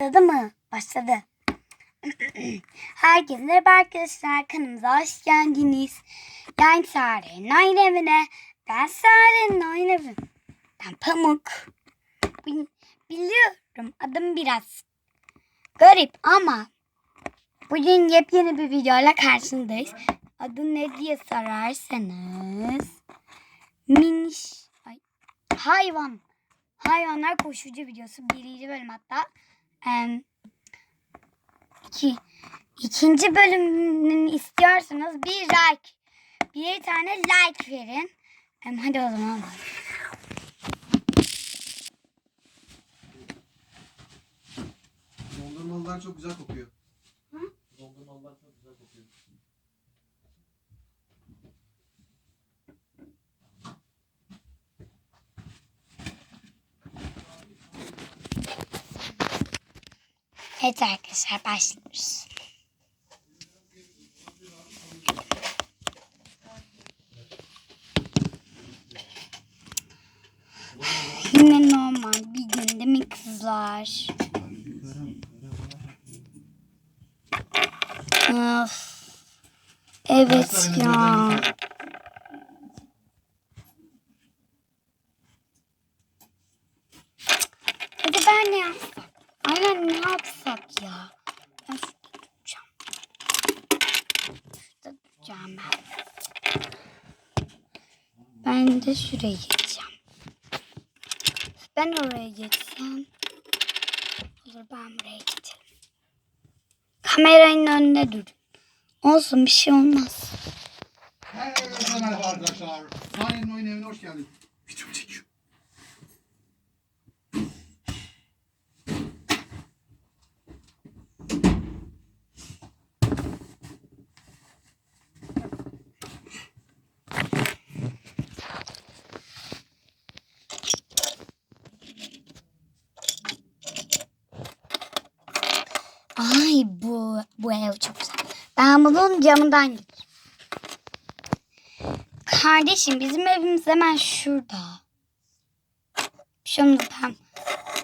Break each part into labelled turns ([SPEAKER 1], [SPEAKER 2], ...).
[SPEAKER 1] Başladı mı? Başladı. Herkese merhaba arkadaşlar. Kanalımıza hoş geldiniz. Yani Sare'nin oyun evine. Ben Sare'nin oyun evi. Ben Pamuk. Bil- Biliyorum adım biraz garip ama bugün yepyeni bir videoyla karşınızdayız. Adı ne diye sorarsanız miniş ay, hayvan hayvanlar koşucu videosu birinci bölüm hatta em, iki, ikinci bölümünü istiyorsanız bir like bir tane like verin. Em, hadi o zaman.
[SPEAKER 2] Dondurmalılar çok güzel kokuyor.
[SPEAKER 1] Hı?
[SPEAKER 2] Dondurmalılar çok güzel kokuyor.
[SPEAKER 1] Evet arkadaşlar başlıyoruz. Yine normal bir gün değil mi kızlar? Of. Evet ya. Hadi ben ne yapsam? Aynen ne yapsak ya? Ben şurada tutacağım. Şurada tutacağım ben. Ben de şuraya geçeceğim. Ben oraya geçsem. Olur ben buraya geçerim. Kameranın önünde dur. Olsun bir şey olmaz.
[SPEAKER 2] Merhaba arkadaşlar. Sahi'nin oyun evine hoş geldin. Video çekiyor.
[SPEAKER 1] Ay bu bu ev çok güzel. Ben bunun camından gidiyorum. Kardeşim bizim evimiz hemen şurada. Şimdi ben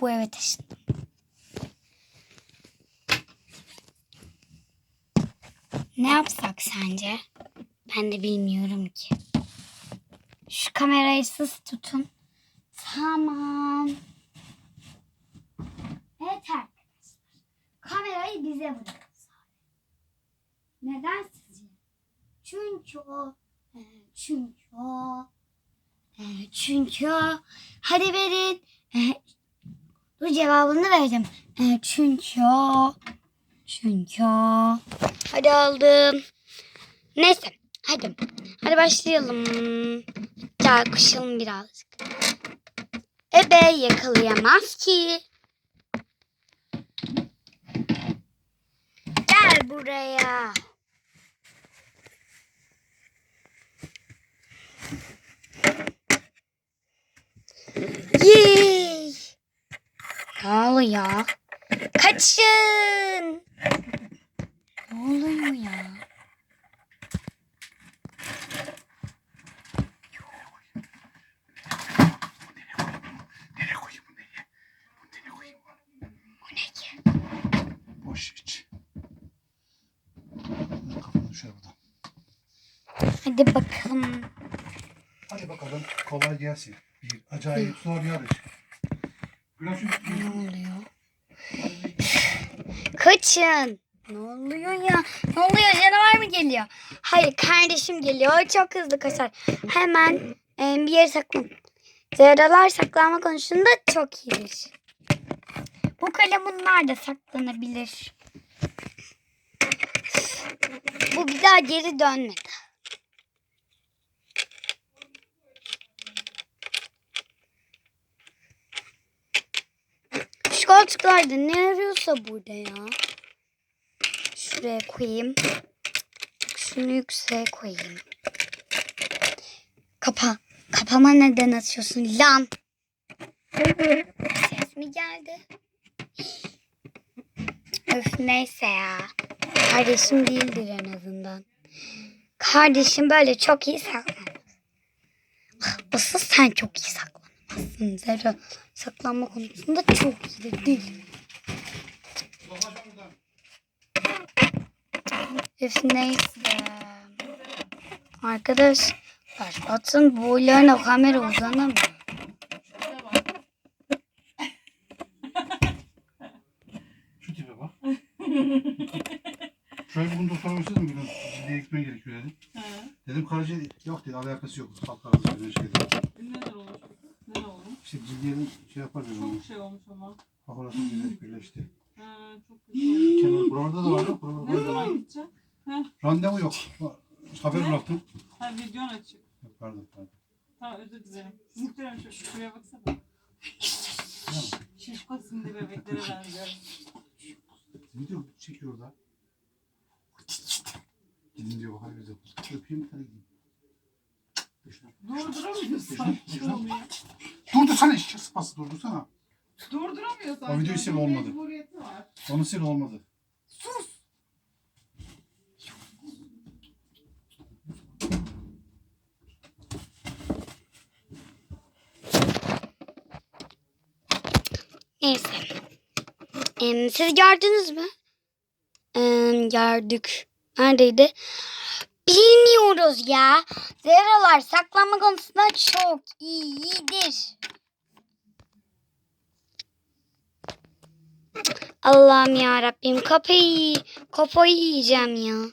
[SPEAKER 1] bu eve taşındım. Ne yapsak sence? Ben de bilmiyorum ki. Şu kamerayı siz tutun. Tamam. Evet arkadaşlar. Kamerayı bize bırakın. Neden sizce? Çünkü o e, çünkü o e, çünkü o. Hadi verin. E, dur cevabını vereceğim. E, çünkü o çünkü o. Hadi aldım. Neyse hadi. Hadi başlayalım. Gel koşalım birazcık. Ebe yakalayamaz ki. Gel buraya. Yay! Ne oluyor? Kaçın! Ne oluyor ya?
[SPEAKER 2] Boş. Kafanı düşer buradan.
[SPEAKER 1] Hadi bakalım.
[SPEAKER 2] Hadi bakalım kolay gelsin. Bir acayip zor yarış. Şu
[SPEAKER 1] Ne oluyor? Kaçın. Ne oluyor ya? Ne oluyor? Canavar mı geliyor? Hayır kardeşim geliyor. Çok hızlı kaçar. Hemen e, bir yere saklan. Zehralar saklanma konusunda çok iyidir. Bu kalemunlar da saklanabilir. Bu bir daha geri dönmedi. Şu koltuklarda ne arıyorsa burada ya. Şuraya koyayım. Şunu yükseğe koyayım. Kapa. Kapama neden açıyorsun lan? Ses mi geldi? Öf neyse ya. Kardeşim değildir en azından. Kardeşim böyle çok iyi saklanmaz. Asıl sen çok iyi aslında Zerra saklanma konusunda çok iyi değil. Hepsi neyse. Arkadaşlar atın boylarına kamera uzanamıyor.
[SPEAKER 2] Şu tipe bak. Şöyle bunu doktora gösterdim mi? Ciddiye gitmeye gerekiyor dedim. Dedim karaciğer yok dedi alakası yok. Kalk karaciğer şey dedi. İşte cildiyenin şey yapar dedim. onu.
[SPEAKER 3] Çok şey olmuş ama.
[SPEAKER 2] Halk arasında birleşti. birleşti.
[SPEAKER 3] He, çok olmuş.
[SPEAKER 2] Kenar buralarda da var bak. Buralarda
[SPEAKER 3] Ne
[SPEAKER 2] da var.
[SPEAKER 3] zaman gideceksin?
[SPEAKER 2] Randevu yok. Haber
[SPEAKER 3] Ne?
[SPEAKER 2] bıraktım.
[SPEAKER 3] Ha videon açık.
[SPEAKER 2] Pardon pardon.
[SPEAKER 3] Tamam özür dilerim. Sizinkilerin şu, şuraya baksana. Şişko simli bebeklere benziyor.
[SPEAKER 2] Video çekiyor da. Gidin diyor bakar güzel. Öpeyim bir tane gideyim. Dışına.
[SPEAKER 3] Durduramıyorsan şey oluyor.
[SPEAKER 2] Durdursana işçi sıpası durdursana.
[SPEAKER 3] Durduramıyorsan.
[SPEAKER 2] O videoyu sil olmadı.
[SPEAKER 3] Mecburiyeti var.
[SPEAKER 2] Onu sil olmadı.
[SPEAKER 1] Neyse. Em, siz gördünüz mü? Em, gördük. Neredeydi? Bilmiyoruz ya. Zerralar saklama konusunda çok iyidir. Allah'ım ya Rabbim kafayı kafayı yiyeceğim ya.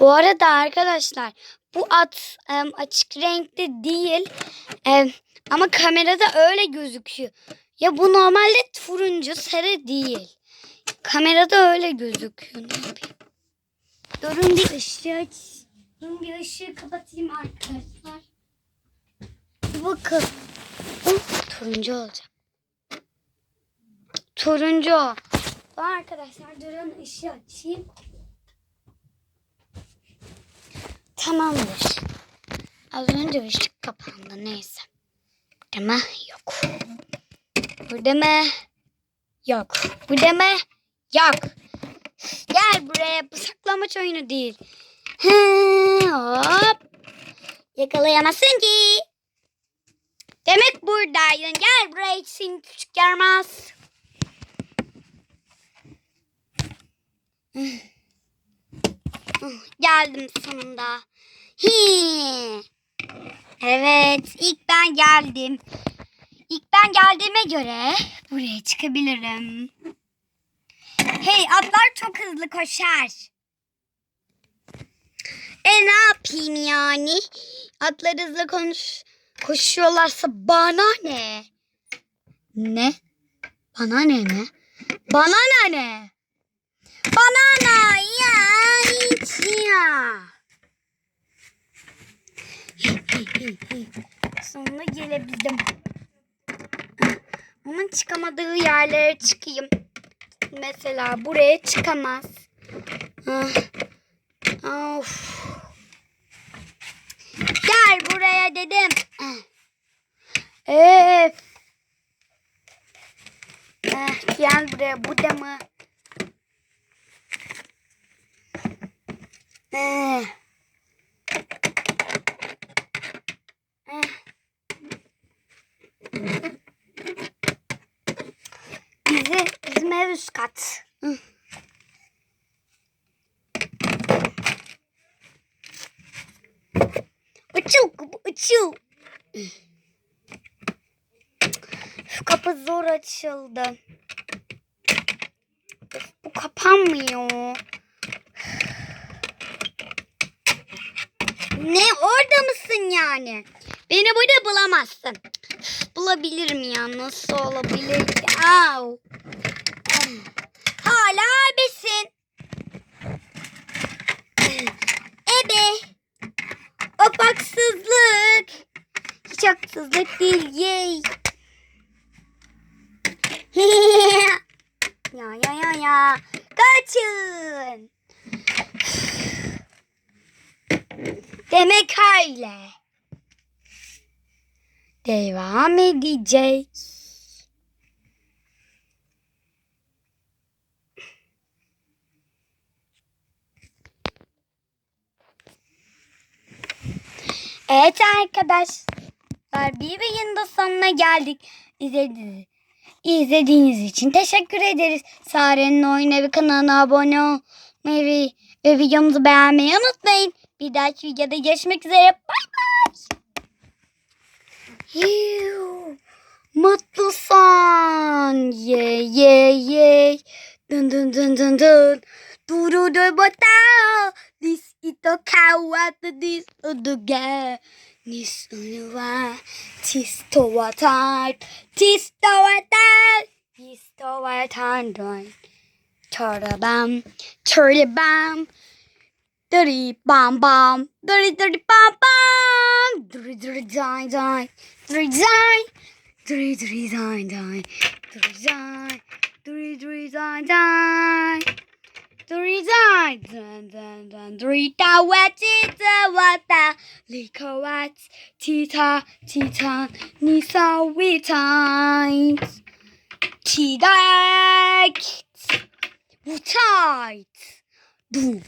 [SPEAKER 1] Bu arada arkadaşlar bu at em, açık renkte değil. Em, ama kamerada öyle gözüküyor. Ya bu normalde turuncu sarı değil. Kamerada öyle gözüküyor. Durun bir ışığı aç. Durun bir ışığı kapatayım arkadaşlar. Bir bakın. Bu turuncu olacak. Turuncu. Bu arkadaşlar durun ışığı açayım. Tamamdır. Az önce ışık kapandı neyse. Burada mı? Yok. Burada mı? Yok. Burada mı? Yok. Gel buraya. Bu saklamaç oyunu değil. Hı, hop. Yakalayamazsın ki. Demek buradaydın. Gel buraya hiç seni küçük yaramaz. Geldim sonunda. Evet, ilk ben geldim. İlk ben geldiğime göre buraya çıkabilirim. Hey, atlar çok hızlı koşar. E ne yapayım yani? Atlar hızlı konuş koşuyorlarsa bana ne? Ne? Bana ne mi? Bana ne ne? Bana ne ya? Hiç ya. Sonunda gelebildim. Onun çıkamadığı yerlere çıkayım. Mesela buraya çıkamaz. Ah. Of. Gel buraya dedim. Eh, gel buraya. Bu da? Eh. Eh. Bizi, bizim ev üst kat. Hı. Kapı açıl. Şu kapı zor açıldı. Bu kapanmıyor. Ne orada mısın yani? Beni burada bulamazsın. Bulabilirim ya nasıl olabilir ki? Au. Hala besin. Ebe. Of haksızlık. Hiç haksızlık değil. Yey. ya ya ya ya. Kaçın. Demek öyle. Devam edeceğiz. Evet arkadaşlar bir yayında sonuna geldik. İzlediğiniz, İzlediğiniz için teşekkür ederiz. Sare'nin oyun evi kanalına abone olmayı ve videomuzu beğenmeyi unutmayın. Bir dahaki videoda görüşmek üzere. Bay bay. Yuh. Mutlu son. Ye ye ye. Dun dun dun dun dun. Duru du botao. This at the this of the guy. This wa tis to wa time. Tis to wa time. Tis to wa time. Turtle bam. Turtle bam. Dirty bomb bomb, dirty dirty bomb bomb, dirty dirty dine dine, dirty dine, dirty dirty dine dine, dirty dine, dirty dirty dine dine. Three times, dun dun dun. Three ta wet, tita wet ta, liko wet, tita tita, ni sa we times. Kidai, wu tight, boom.